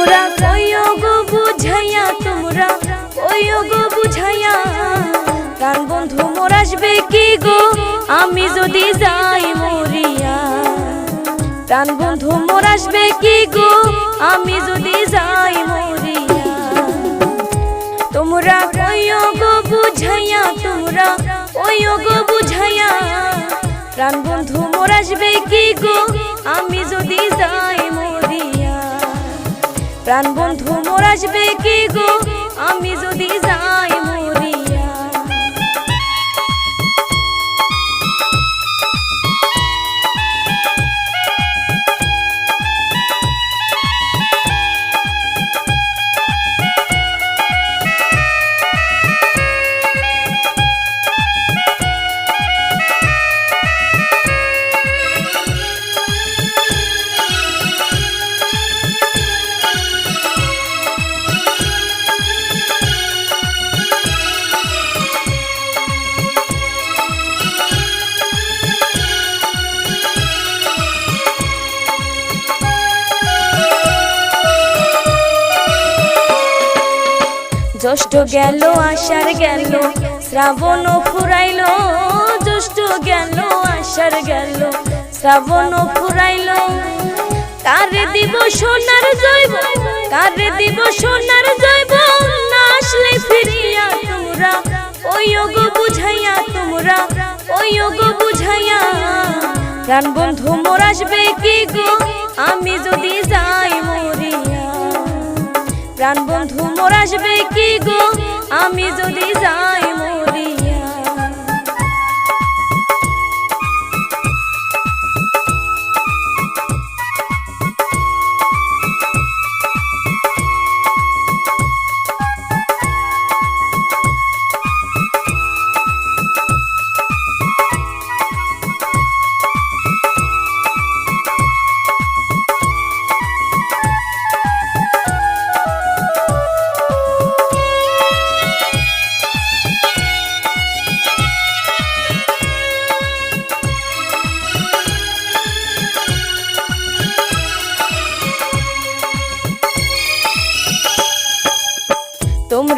তোমরা কইও গো বুঝাইয়া, তোমরা কইও বুঝাইয়া। প্রাণ বন্ধু মোর আসবে কি গো? আমি যদি যাই মরিয়া। প্রাণ বন্ধু মোর আসবে কি গো? আমি যদি যাই মরিয়া। তোমরা কইও গো বুঝাইয়া, তোমরা কইও বুঝাইয়া। প্রাণ বন্ধু মোর আসবে কি গো? আসবে কি গো? আমি যদি জ্যৈষ্ঠ গেল, আষাঢ় গেল, শ্রাবণ ফুরাইল, জ্যৈষ্ঠ গেল, আষাঢ় গেল, শ্রাবণ ফুরাইল। কারে দিব সোনার জৈব কারে দিব সোনার জৈব না আসলে ফিরিয়া তোমরা ওই গো বুঝাইয়া তোমরা ওই গো বুঝাইয়া। প্রাণ বন্ধু মোর আসবে কি গো? আমি যদি যাই মরিয়া প্রাণ বন্ধু মোর আসবে কি গো?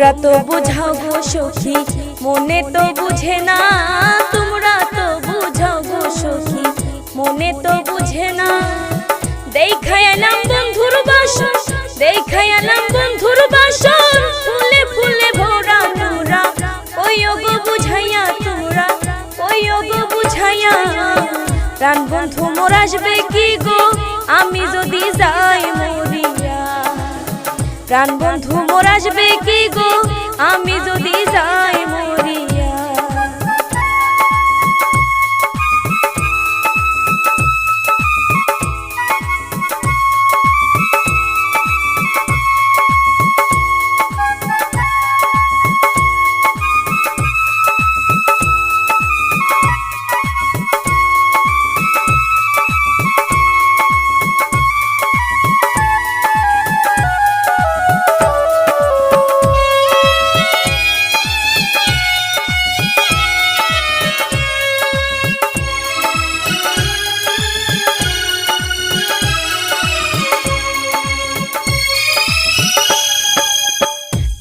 তোমরা তো বুঝাও গো সখী, মনে তো বুঝে না, তোমরা তো বুঝাও গো সখী, মনে তো বুঝে না। দেখায়ালাম বন্ধুর বাসন দেখায়ালাম বন্ধুর বাসন ফুলে ফুলে ভরা তোমরা ওই গো বুঝাইয়া তোমরা, ওই গো বুঝাইয়া। প্রাণ বন্ধু মোর আসবে কি গো, আমি যদি যাই মরিয়া। প্রাণ বন্ধু মোর আসবে আমি যদি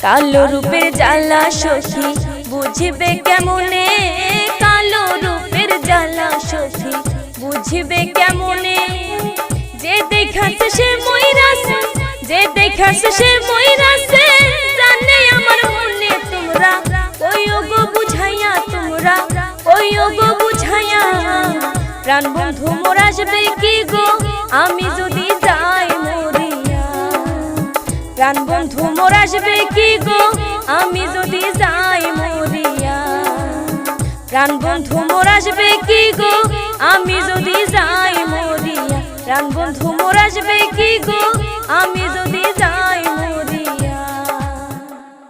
কালো রূপের জ্বালা সখী, বুঝবে কেমনে? কালো রূপের জ্বালা সখী, বুঝবে কেমনে? যে দেখাছে সে ময়রাছে যে দেখাছে সে ময়রাছে জানে আমার মনে তোমরা। ওই গো বুঝাইয়া তোমরা, ওই গো বুঝাইয়া। প্রাণ বন্ধু মোর আসবে কি গো? আমি প্রাণ বন্ধু মোর আসবে কি গো? আমি যদি যাই মরিয়া। প্রাণ বন্ধু মোর আসবে কি গো? আমি যদি যাই মরিয়া। প্রাণ বন্ধু মোর আসবে কি গো? আমি যদি